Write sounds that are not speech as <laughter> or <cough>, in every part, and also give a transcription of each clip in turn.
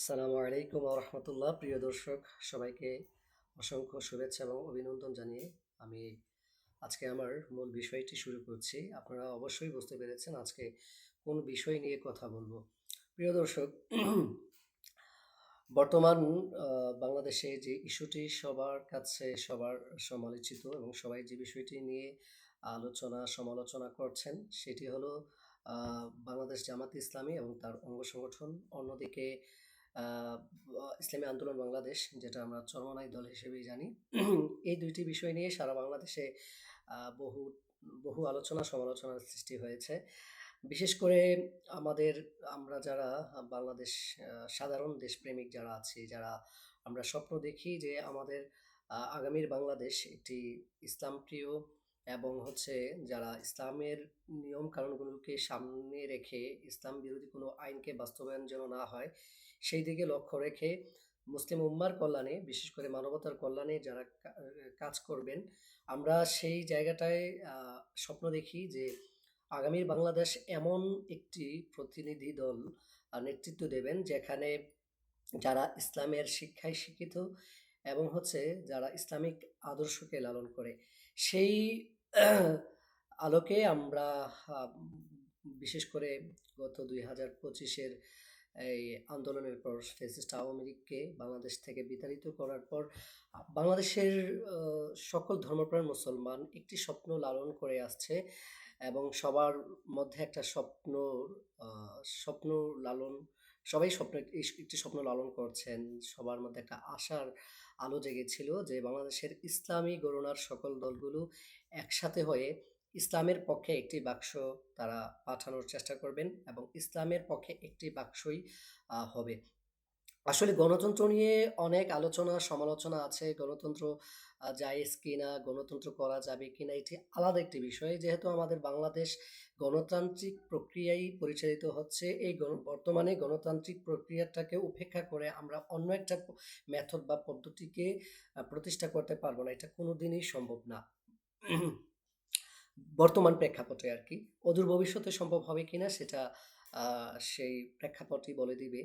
আসসালামু আলাইকুম রহমতুল্লাহ। প্রিয় দর্শক, সবাইকে অসংখ্য শুভেচ্ছা এবং অভিনন্দন জানিয়ে আমি আজকে আমার মূল বিষয়টি শুরু করছি। আপনারা অবশ্যই বুঝতে পেরেছেন আজকে কোন বিষয় নিয়ে কথা বলব। প্রিয় দর্শক, বর্তমান বাংলাদেশে যে ইস্যুটি সবার কাছে সবার সমালোচিত এবং সবাই যে বিষয়টি নিয়ে আলোচনা, সমালোচনা করছেন সেটি হলো বাংলাদেশ জামাত ইসলামী এবং তার অঙ্গ সংগঠন। অন্যদিকে ইসলামী আন্দোলন বাংলাদেশ, যেটা আমরা চরমনাই দল হিসেবেই জানি। এই দুইটি বিষয় নিয়ে সারা বাংলাদেশে বহু বহু আলোচনা সমালোচনার সৃষ্টি হয়েছে। বিশেষ করে আমাদের, আমরা যারা বাংলাদেশ সাধারণ দেশপ্রেমিক যারা আছি, যারা আমরা স্বপ্ন দেখি যে আমাদের আগামীর বাংলাদেশ একটি ইসলাম প্রিয় এবং হচ্ছে যারা ইসলামের নিয়ম কানুনগুলোকে সামনে রেখে ইসলাম বিরোধী কোনো আইনকে বাস্তবায়ন যেন না হয়, সেই দিকে লক্ষ্য রেখে মুসলিম উম্মার কল্যাণে, বিশেষ করে মানবতার কল্যাণে যারা কাজ করবেন, আমরা সেই জায়গাটায় স্বপ্ন দেখি যে আগামীর বাংলাদেশ এমন একটি প্রতিনিধি দল নেতৃত্ব দেবেন যেখানে যারা ইসলামের শিক্ষায় শিক্ষিত এবং হচ্ছে যারা ইসলামিক আদর্শকে লালন করে, সেই আলোকে আমরা বিশেষ করে গত দুই হাজার পঁচিশের এই আন্দোলনের পর ফেসিস্ট আওয়ামী লীগকে বাংলাদেশ থেকে বিতাড়িত করার পর, বাংলাদেশের সকল ধর্মপ্রাণ মুসলমান একটি স্বপ্ন লালন করে আসছে এবং সবার মধ্যে একটা স্বপ্ন স্বপ্ন লালন, সবাই স্বপ্ন একটি স্বপ্ন লালন করছেন। সবার মধ্যে একটা আশার আলো জেগেছিল যে বাংলাদেশের ইসলামী গণনার সকল দলগুলো একসাথে হয়ে ইসলামের পক্ষে একটি বাক্স তারা পাঠানোর চেষ্টা করবেন এবং ইসলামের পক্ষে একটি বাক্সই হবে। আসলে গণতন্ত্র নিয়ে অনেক আলোচনা, সমালোচনা আছে। গণতন্ত্র জায়েজ কিনা, গণতন্ত্র করা যাবে কিনা, এটি আলাদা একটি বিষয়। যেহেতু আমাদের বাংলাদেশ গণতান্ত্রিক প্রক্রিয়াই পরিচালিত হচ্ছে, এই গণ- বর্তমানে গণতান্ত্রিক প্রক্রিয়াটাকে উপেক্ষা করে আমরা অন্য একটা মেথড বা পদ্ধতিকে প্রতিষ্ঠা করতে পারব না। এটা কোনোদিনই সম্ভব না। বর্তমান প্রেক্ষাপটে আর কি। অদূর ভবিষ্যতে সম্ভব হবে কিনা সেটা সেই প্রেক্ষাপটই বলে দিবে।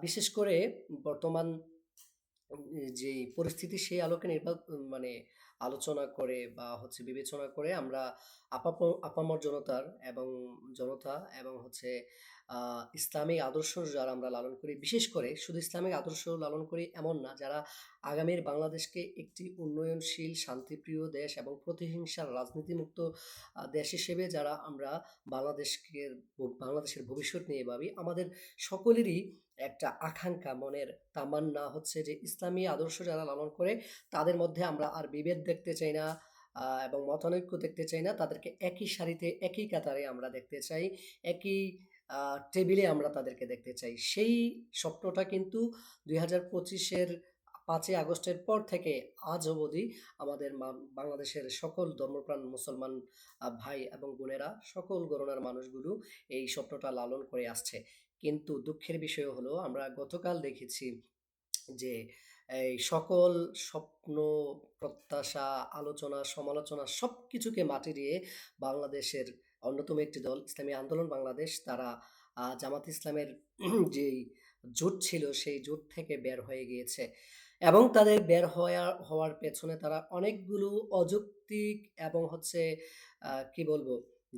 বিশেষ করে বর্তমান, যে পরিস্থিতি সেই আলোকে নির্বা মানে আলোচনা করে বা হচ্ছে বিবেচনা করে আমরা আপামর জনতার এবং জনতা এবং হচ্ছে ইসলামিক আদর্শ যারা আমরা লালন করি, বিশেষ করে শুধু ইসলামিক আদর্শ লালন করি এমন না, যারা আগামীর বাংলাদেশকে একটি উন্নয়নশীল, শান্তিপ্রিয় দেশ এবং প্রতিহিংসার রাজনীতিমুক্ত দেশ হিসেবে যারা আমরা বাংলাদেশকে, বাংলাদেশের ভবিষ্যৎ নিয়ে ভাবি, আমাদের সকলেরই একটা আকাঙ্ক্ষা, মনের তামান্না হচ্ছে যে ইসলামী আদর্শ যারা লালন করে, তাদের মধ্যে আমরা আর বিভেদ দেখতে চাই না এবং মতানৈক্য দেখতে চাই না, তাদেরকে একই সারিতে, একই কাতারে আমরা দেখতে চাই, একই টেবিলে আমরা তাদেরকে দেখতে চাই। সেই স্বপ্নটা কিন্তু দুই হাজার পঁচিশের পাঁচই আগস্টের পর থেকে আজ অবধি আমাদের বাংলাদেশের সকল ধর্মপ্রাণ মুসলমান ভাই এবং বোনেরা, সকল গণনার মানুষগুলো এই স্বপ্নটা লালন করে আসছে। কিন্তু দুঃখের বিষয় হলো, আমরা গতকাল দেখেছি যে এই সকল স্বপ্ন, প্রত্যাশা, আলোচনা, সমালোচনা সব কিছুকে মাটি দিয়ে বাংলাদেশের অন্যতম একটি দল, ইসলামী আন্দোলন বাংলাদেশ। তারা জামাত ইসলামের যেই জোট ছিল, সেই জোট থেকে বের হয়ে গিয়েছে। এবং তাদের বের হওয়া হওয়ার পেছনে তারা অনেকগুলো অযৌক্তিক এবং হচ্ছে কি বলব,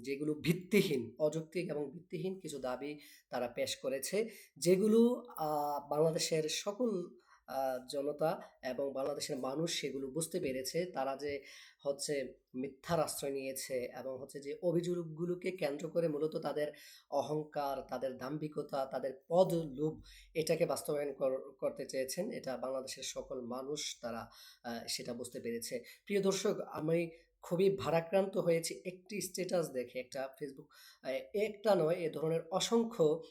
যেগুলো ভিত্তিহীন, অযৌক্তিক এবং ভিত্তিহীন কিছু দাবি তারা পেশ করেছে। যেগুলো বাংলাদেশের সকল জনতা এবং বাংলাদেশের মানুষ সেগুলো বুঝতে পেরেছে। তারা যে হচ্ছে মিথ্যার আশ্রয় নিয়েছে এবং হচ্ছে যে অভিযোগগুলোকে কেন্দ্র করে মূলত তাদের অহংকার, তাদের দাম্ভিকতা, তাদের পদ লোভ এটাকে বাস্তবায়ন কর- করতে চেয়েছেন। এটা বাংলাদেশের সকল মানুষ তারা সেটা বুঝতে পেরেছে। প্রিয় দর্শক, আমি খুবই ভারাক্রান্ত হয়েছি। একটি স্ট্যাটাস দেখে, একটা ফেসবুক একটা নয়, এ ধরনের অসংখ্য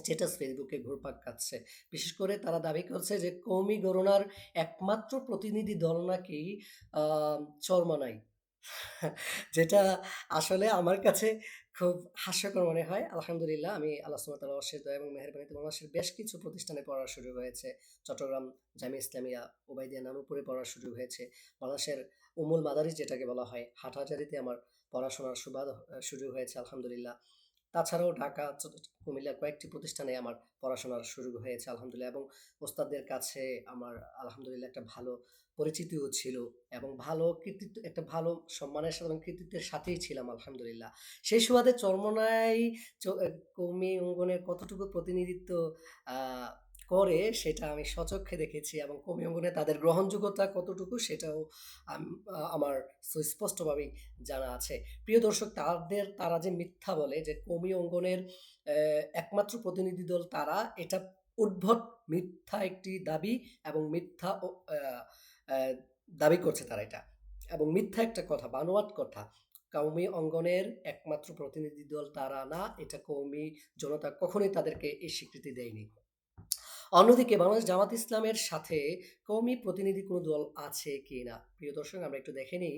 স্ট্যাটাস ফেসবুকে ঘুরপাক খাচ্ছে। বিশেষ করে তারা দাবি করছে যে কৌমি গণনার একমাত্র প্রতিনিধি দল নাকি চরমনাই। যেটা আসলে আমার কাছে খুব হাস্যকর মনে হয়। আলহামদুলিল্লাহ, আমি আল্লাহ সুমতাল অশেষ এবং মেহরবানিতে বাংলাদেশের বেশ কিছু প্রতিষ্ঠানে পড়ার সুযোগ হয়েছে। চট্টগ্রাম জামি ইসলামিয়া ওবায়দিয়া নানুপুরে পড়ার সুযোগ হয়েছে। বাংলাদেশের উমুল মাদারিস যেটাকে বলা হয়, হাটহাজারিতে আমার পড়াশোনার সুবাদ সুযোগ হয়েছে, আলহামদুলিল্লাহ। তাছাড়াও ঢাকা, কুমিল্লার কয়েকটি প্রতিষ্ঠানে আমার পড়াশোনার সুযোগ হয়েছে আলহামদুলিল্লাহ এবং ওস্তাদের কাছে আমার আলহামদুলিল্লাহ একটা ভালো পরিচিতিও ছিল এবং ভালো কৃতিত্ব একটা ভালো সম্মানের সাথে এবং কৃতিত্বের সাথেই ছিলাম আলহামদুলিল্লাহ। সেই সুবাদে চরমোনাই কৌমি অঙ্গনের কতটুকু প্রতিনিধিত্ব করে সেটা আমি স্বচক্ষে দেখেছি এবং কওমি অঙ্গনে তাদের গ্রহণযোগ্যতা কতটুকু সেটাও আমার সুস্পষ্টভাবেই জানা আছে। প্রিয় দর্শক তাদের তারা যে মিথ্যা বলে যে কওমি অঙ্গনের একমাত্র প্রতিনিধি দল তারা এটা উদ্ভট মিথ্যা একটি দাবি এবং মিথ্যা দাবি করছে তারা এটা। এবং মিথ্যা একটা কথা, বানোয়াট কথা। কৌমি অঙ্গনের একমাত্র প্রতিনিধি দল তারা না। এটা কৌমি জনতা কখনোই তাদেরকে এই স্বীকৃতি দেয়নি। অন্যদিকে বাংলাদেশ জামাত ইসলামের সাথে কৌমি প্রতিনিধি কোনো দল আছে কিনা? প্রিয় দর্শক আমরা একটু দেখে নেই।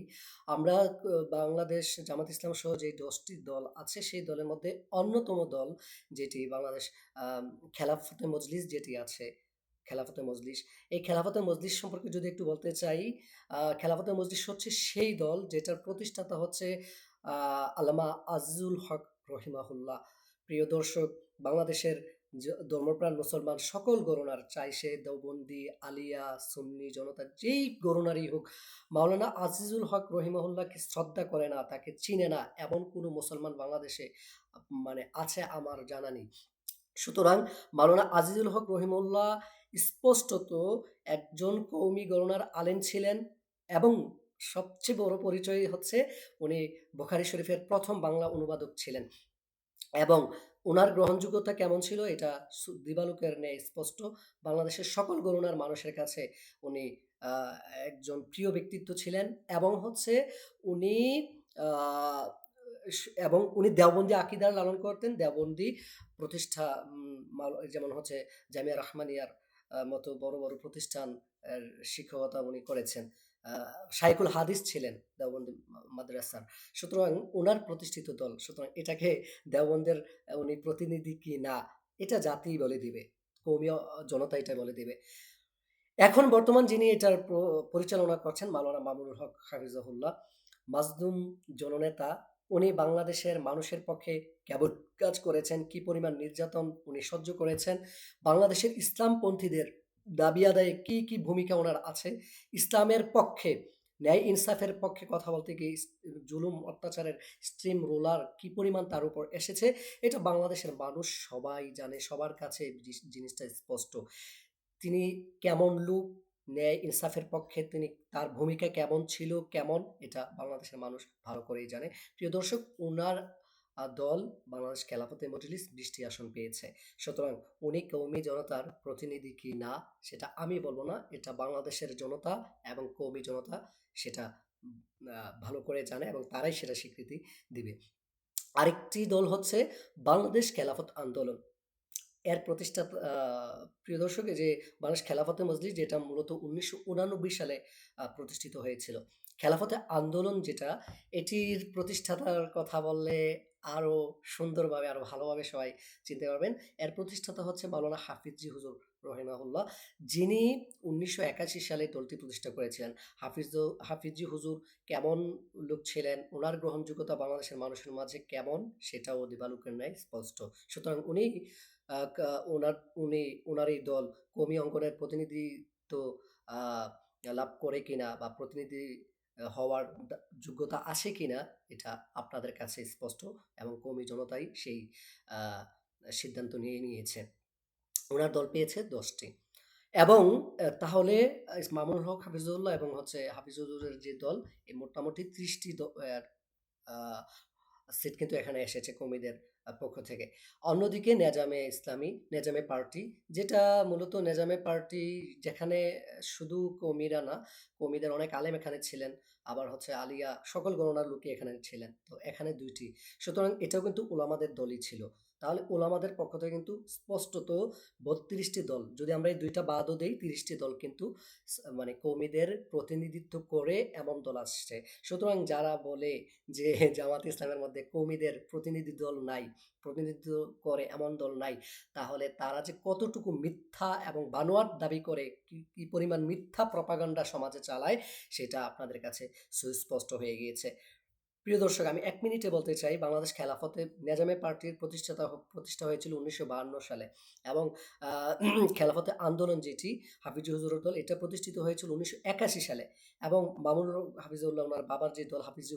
আমরা বাংলাদেশ জামাত ইসলাম সহ যে দশটি দল আছে সেই দলের মধ্যে অন্যতম দল যেটি বাংলাদেশ খেলাফতে মজলিস যেটি আছে, খেলাফতে মজলিস। এই খেলাফতে মজলিস সম্পর্কে যদি একটু বলতে চাই, খেলাফতে মজলিস হচ্ছে সেই দল যেটার প্রতিষ্ঠাতা হচ্ছে আ আল্লামা আজিজুল হক রহিমাহুল্লাহ। প্রিয় দর্শক বাংলাদেশের ধর্মপ্রাণ মুসলমান সকল গণনার চাই সে আলিয়া, সুন্নি জনতা যেই গণনারই হোক, মাওলানা আজিজুল হক রহিমাহুল্লাহকে শ্রদ্ধা করে না, তাকে চিনে না এমন কোনো মুসলমান বাংলাদেশে মানে আছে আমার জানা নেই। সুতরাং মাওলানা আজিজুল হক রহিমাহুল্লাহ স্পষ্টত একজন কওমি গণনার আলেম ছিলেন এবং সবচেয়ে বড় পরিচয় হচ্ছে উনি বোখারি শরীফের প্রথম বাংলা অনুবাদক ছিলেন। এবং উনার গ্রহণযোগ্যতা কেমন ছিল এটা দিবালোকের ন্যায় স্পষ্ট। বাংলাদেশের সকল গণনার মানুষের কাছে উনি একজন প্রিয় ব্যক্তিত্ব ছিলেন এবং হচ্ছে উনি এবং উনি দেওবন্দি আকিদার লালন করতেন। দেওবন্দি প্রতিষ্ঠা যেমন হচ্ছে জামিয়া রহমানিয়ার মতো বড়, বড় প্রতিষ্ঠান শিক্ষকতা উনি করেছেন। শায়খুল হাদিস ছিলেন দেওবন্দি মাদ্রাসার। সুতরাং উনার প্রতিষ্ঠিত দল। সুতরাং এটাকে দেওবন্দের উনি প্রতিনিধি কি না, এটা জাতিই বলে দিবে। কওমি অ জনতা এটা বলে দিবে। এখন বর্তমান যিনি এটার পরিচালনা করছেন মাওলানা মামুনুল হক হাফিজাহুল্লাহ। মাজলুম জননেতা। উনি বাংলাদেশের মানুষের পক্ষে কেমন কাজ করেছেন, কি পরিমাণ নির্যাতন উনি সহ্য করেছেন, বাংলাদেশের ইসলামপন্থীদের দাবি আদায়ে কি, কি ভূমিকা ওনার আছে, ইসলামের পক্ষে, ন্যায় ইনসাফের পক্ষে কথা বলতে গিয়ে জুলুম অত্যাচারের স্ট্রিম রোলার কি পরিমাণ তার উপর এসেছে, এটা বাংলাদেশের মানুষ সবাই জানে। সবার কাছে জিনিসটা স্পষ্ট। তিনি কেমন লোক, ন্যায় ইনসাফের পক্ষে তিনি তার ভূমিকা কেমন ছিল, কেমন এটা বাংলাদেশের মানুষ ভালো করেই জানে। প্রিয় দর্শক উনার আ দল বাংলাদেশ খেলাফতে মজলিস ২০ টি আসন পেয়েছে। সুতরাং উনি কৌমি জনতার প্রতিনিধি কি না, সেটা আমি বলব না। এটা বাংলাদেশের জনতা এবং কৌমি জনতা সেটা ভালো করে জানে এবং তারাই সেটা স্বীকৃতি দিবে। আরেকটি দল হচ্ছে বাংলাদেশ খেলাফত আন্দোলন। এর প্রতিষ্ঠাতা আ প্রিয় দর্শক যে বাংলাদেশ খেলাফতে মজলিস, যেটা মূলত ১৯৮৯ সালে প্রতিষ্ঠিত হয়েছিল। খেলাফতে আন্দোলন যেটা, এটির প্রতিষ্ঠাতার কথা বললে আরও সুন্দরভাবে আরও ভালোভাবে সবাই চিনতে পারবেন। এর প্রতিষ্ঠাতা হচ্ছে মাওলানা হাফিজি হুজুর রহিমাহুল্লাহ। যিনি ১৯৮১ সালে দলটি প্রতিষ্ঠা করেছিলেন। হাফিজ হাফিজি হুজুর কেমন লোক ছিলেন, ওনার গ্রহণযোগ্যতা বাংলাদেশের মানুষের মাঝে কেমন সেটাও দিবালোকের ন্যায় স্পষ্ট। সুতরাং উনি ওনার উনি ওনার এই দল কমি অঙ্গনের প্রতিনিধিত্ব লাভ করে কিনা বা প্রতিনিধি হওয়ার যোগ্যতা আছে কিনা এটা আপনাদের কাছে স্পষ্ট এবং কমি জনতাই সেই সিদ্ধান্ত নিয়ে নিয়েছে। ওনার দল পেয়েছে দশটি এবং তাহলে মামুন হক, হাফিজুল্লাহ এবং হচ্ছে হাফিজ যে দল, এই মোটামুটি ৩০ টি এর, আ সিট কিন্তু এখানে এসেছে কমিদের পক্ষ থেকে। অন্যদিকে নেজামে ইসলামী, নেজামে পার্টি যেটা মূলত নেজামে পার্টি যেখানে শুধু কমিরা না, কমিদের অনেক আলেম এখানে ছিলেন। আবার হচ্ছে আলিয়া সকল গণনার লোকই এখানে ছিলেন। তো এখানে দুইটি সুতরাং এটাও কিন্তু ওলামাদের দলই ছিল। তাহলে উলামাদের পক্ষ থেকে কিন্তু স্পষ্টত বত্রিশটি দল। যদি আমরা এই দুইটা বাদও দেই তিরিশটি দল কিন্তু মানে কওমিদের প্রতিনিধিত্ব করে এমন দল আসছে। সুতরাং যারা বলে যে <laughs> জামাত ইসলামের মধ্যে কওমিদের প্রতিনিধি দল নাই, প্রতিনিধিত্ব করে এমন দল নাই, তাহলে তারা যে কতটুকু মিথ্যা এবং বানোয়ার দাবি করে, কি, কি পরিমাণ মিথ্যা প্রপাগান্ডা সমাজে চালায় সেটা আপনাদের কাছে সুস্পষ্ট হয়ে গিয়েছে। প্রিয় দর্শক, আমি এক মিনিটে বলতে চাই, বাংলাদেশ খেলাফতে নেজামে পার্টির প্রতিষ্ঠাতা প্রতিষ্ঠা হয়েছিল উনিশশো সালে এবং <clears throat> খেলাফতে আন্দোলন যেটি হাফিজ হুজুরের দল, এটা প্রতিষ্ঠিত হয়েছিল উনিশশো একাশি সালে এবং মামুন হাফিজুল্লাহ বাবার যে দল, হাফিজ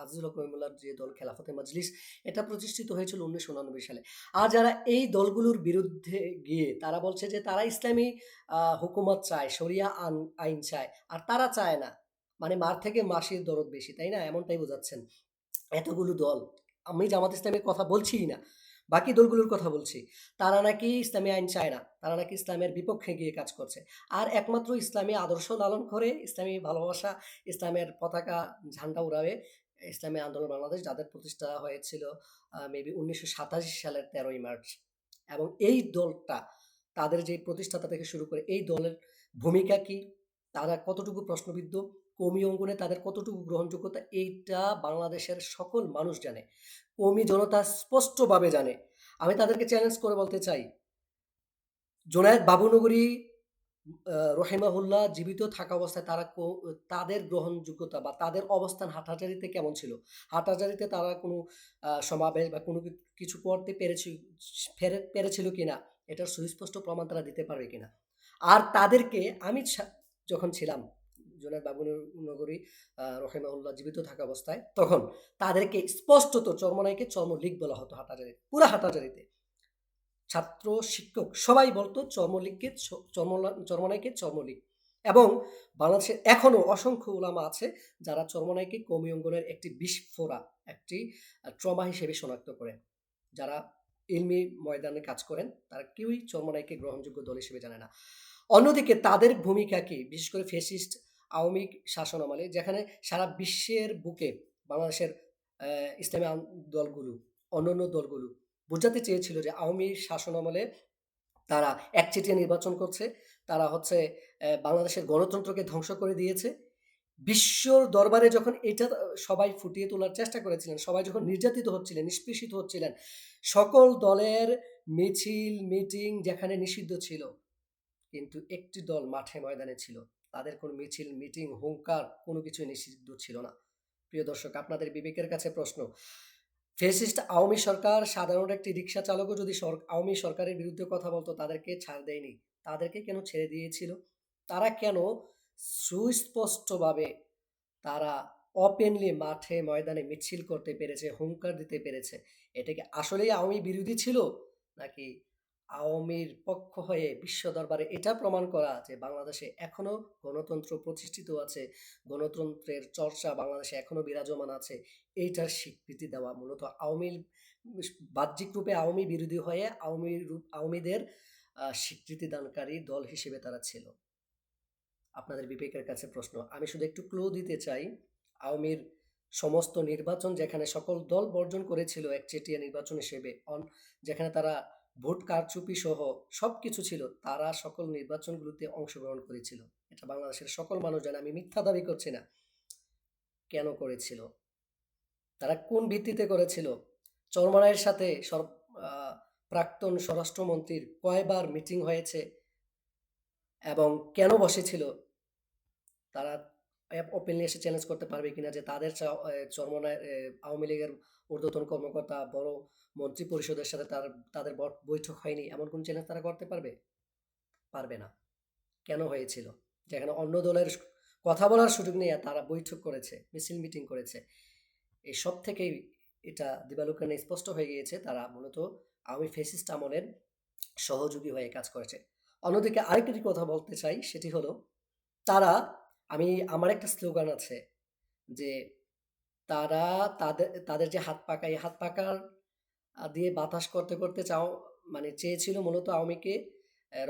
আজিজুল রহিমুল্লাহর যে দল, খেলাফতে মজলিস, এটা প্রতিষ্ঠিত হয়েছিল উনিশশো উনানব্বই সালে। আর যারা এই দলগুলোর বিরুদ্ধে গিয়ে, তারা বলছে যে তারা ইসলামী হুকুমত চায়, শরিয়া আইন চায়, আর তারা চায় না। মানে মার থেকে মাসির দরদ বেশি, তাই না? এমনটাই বোঝাচ্ছেন এতগুলো দল। আমি জামাত ইসলামের কথা বলছিই না, বাকি দলগুলোর কথা বলছি। তারা নাকি ইসলামী আইন চায় না, তারা নাকি ইসলামের বিপক্ষে গিয়ে কাজ করছে। আর একমাত্র ইসলামী আদর্শ লালন করে ইসলামী ভালোবাসা, ইসলামের পতাকা ঝান্ডা উড়াবে ইসলামী আন্দোলন বাংলাদেশ, যাদের প্রতিষ্ঠা হয়েছিল মেবি উনিশশো সাতাশি সালের তেরোই মার্চ। এবং এই দলটা, তাদের যে প্রতিষ্ঠাতা থেকে শুরু করে এই দলের ভূমিকা কি? তারা কতটুকু প্রশ্নবিদ্ধ? কমি অঙ্গনে তাদের কতটুকু গ্রহণযোগ্যতা, এইটা বাংলাদেশের সকল মানুষ জানে। কমি জনতা স্পষ্টভাবে জানে। আমি তাদেরকে চ্যালেঞ্জ করে বলতে চাই। জোনায়েদ বাবুনগরী রহিমাহুল্লাহ জীবিত থাকা অবস্থায় তারা তাদের গ্রহণযোগ্যতা বা তাদের অবস্থান হাটাজারিতে কেমন ছিল? হাটাজারিতে তারা কোনো সমাবেশ বা কোনো কিছু করতে পেরেছি পেরেছিল কিনা? এটার সুস্পষ্ট প্রমাণ তারা দিতে পারবে কিনা? আর তাদেরকে আমি যখন ছিলাম জোনায়েদ বাবুনগরী রহিমাহুল্লাহ জীবিত থাকা অবস্থায়, তখন তাদেরকে স্পষ্টত চর্মনাইকে চর্মলীগ বলা হতো হাটাজারি পুরা হাটাজারিতে। ছাত্র, শিক্ষক সবাই বলতো চর্মলীগকে চর্মনাইকে চর্মলীগ। এবং বাংলাদেশের এখনও অসংখ্য উলামা আছে যারা চর্মনাইকে কমি অঙ্গনের একটি বিস্ফোরা, একটি ট্রমা হিসেবে শনাক্ত করেন। যারা ইলমি ময়দানে কাজ করেন, তারা কেউই চর্মনাইকে গ্রহণযোগ্য দল হিসেবে জানে না। অন্যদিকে তাদের ভূমিকা কি বিশেষ করে ফেসিস্ট আওয়ামী শাসন আমলে, যেখানে সারা বিশ্বের বুকে বাংলাদেশের ইসলামী দলগুলো, অন্যান্য দলগুলো বোঝাতে চেয়েছিল যে আওয়ামী শাসন আমলে তারা একচেটিয়া নির্বাচন করছে। তারা হচ্ছে বাংলাদেশের গণতন্ত্রকে ধ্বংস করে দিয়েছে। বিশ্বর দরবারে যখন এটা সবাই ফুটিয়ে তোলার চেষ্টা করেছিলেন, সবাই যখন নির্যাতিত হচ্ছিলেন, নিষ্পেষিত হচ্ছিলেন, সকল দলের মিছিল, মিটিং যেখানে নিষিদ্ধ ছিল, কিন্তু একটি দল মাঠে ময়দানে ছিল। তাদের কোনো মিছিল, মিটিং, হুঙ্কার কোনো কিছু নিষিদ্ধ ছিল না। প্রিয় দর্শক, আপনাদের বিবেকের কাছে প্রশ্ন। ফেসিস্ট আওয়ামী সরকার সাধারণ একটি রিক্সা চালকও যদি আওয়ামী সরকারের বিরুদ্ধে কথা বলতো, তাদেরকে ছাড় দেয়নি। তাদেরকে কেন ছেড়ে দিয়েছিল? তারা কেন সুস্পষ্টভাবে তারা ওপেনলি মাঠে ময়দানে মিছিল করতে পেরেছে, হুঙ্কার দিতে পেরেছে? এটা কি আসলেই আওয়ামী বিরোধী ছিল? নাকি আওয়ামীর পক্ষ হয়ে বিশ্ব দরবারে এটা প্রমাণ করা যে বাংলাদেশে এখনও গণতন্ত্র প্রতিষ্ঠিত আছে, গণতন্ত্রের চর্চা বাংলাদেশে এখনও বিরাজমান আছে, এইটার স্বীকৃতি দেওয়া মূলত আওয়ামী বাহ্যিক রূপে আওয়ামী বিরোধী হয়ে আওয়ামী রূপ, আওয়ামীদের স্বীকৃতি দানকারী দল হিসেবে তারা ছিল। আপনাদের বিবেকের কাছে প্রশ্ন, আমি শুধু একটু ক্লু দিতে চাই, আওয়ামীর সমস্ত নির্বাচন যেখানে সকল দল বর্জন করেছিল একচেটিয়া নির্বাচন হিসেবে, অন, যেখানে তারা ভোট কারচুপি সহ সব কিছু ছিল, তারা সকল নির্বাচনগুলোতে অংশগ্রহণ করেছিল। এটা বাংলাদেশের সকল মানুষ জানে, আমি মিথ্যা দাবি করছি না। কেন করেছিল? তারা কোন ভিত্তিতে করেছিল? চরমনায়ের সাথে সর- প্রাক্তন স্বরাষ্ট্রমন্ত্রীর কয়বার মিটিং হয়েছে এবং কেন বসেছিল? তারা ওপেনলি এসে চ্যালেঞ্জ করতে পারবে কিনা যে তাদের চরমনায় আওয়ামী লীগের ঊর্ধ্বতন কর্মকর্তা, বড় মন্ত্রী পরিষদের সাথে তার, তাদের বৈঠক হয়নি, এমন কোন চ্যালেঞ্জ তারা করতে পারবে? পারবে না। কেন হয়েছিল? যেখানে অন্য দলের কথা বলার সুযোগ আর তারা বৈঠক করেছে, মিছিল মিটিং করেছে। এই সব থেকেই এটা দিবালোকানে স্পষ্ট হয়ে গিয়েছে, তারা মূলত আওয়ামী ফেসিস্ট আমলের সহযোগী হয়ে কাজ করেছে। অন্যদিকে আরেকটি কথা বলতে চাই, সেটি হলো তারা আমি, আমার একটা স্লোগান আছে যে, তারা তাদের তাদের যে হাত পাকা, এই হাত পাকার দিয়ে বাতাস করতে করতে চাও মানে চেয়েছিল মূলত আওয়ামীকে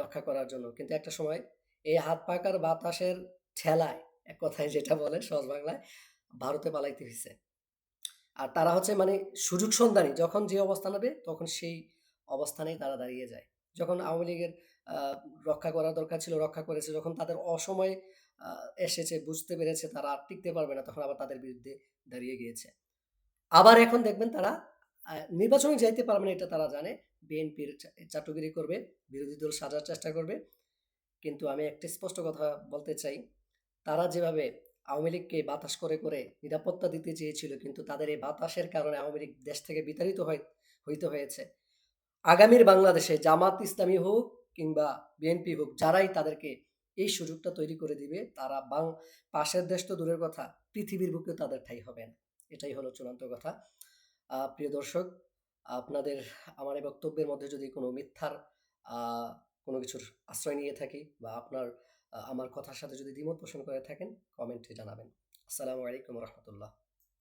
রক্ষা করার জন্য। কিন্তু একটা সময় এই হাত পাকার বাতাসের ঠেলায়, এক কথায় যেটা বলে সহজ বাংলায়, ভারতে পালাইতে হয়েছে আর তারা হচ্ছে মানে সুযোগ সন্ধানী, যখন যে অবস্থান হবে, তখন সেই অবস্থানেই তারা দাঁড়িয়ে যায়। যখন আওয়ামী লীগের রক্ষা করার দরকার ছিল, রক্ষা করেছে, যখন তাদের অসময় এসেছে, বুঝতে পেরেছে, তারা আর টিকতে পারবে না, তখন আবার তাদের বিরুদ্ধে দাঁড়িয়ে গিয়েছে। আবার এখন দেখবেন তারা নির্বাচনে যাইতে পারবে না, এটা তারা জানে। বিএনপির চাটুগিরি করবে, বিরোধী দল সাজার চেষ্টা করবে। কিন্তু আমি একটা স্পষ্ট কথা বলতে চাই, তারা যেভাবে আওয়ামী লীগকে বাতাস করে করে নিরাপত্তা দিতে চেয়েছিল, কিন্তু তাদের এই বাতাসের কারণে আওয়ামী লীগ দেশ থেকে বিতাড়িত হয়, হইতে হয়েছে। আগামীর বাংলাদেশে জামাত ইসলামী হোক কিংবা বিএনপি হোক, যারাই তাদেরকে এই সুযোগটা তৈরি করে দিবে। তারা বাং, পাশের দেশ তো দূরের কথা, পৃথিবীর বুকে তাদের ঠাই হবে না এটাই হলো চূড়ান্ত কথা। প্রিয় দর্শক, আপনাদের আমার এই বক্তব্যের মধ্যে যদি কোনো মিথ্যার কোনো কিছুর আশ্রয় নিয়ে থাকি বা আপনার আমার কথার সাথে যদি দ্বিমত পোষণ করে থাকেন, কমেন্টে জানাবেন। আসসালামু আলাইকুম রহমতুল্লাহ।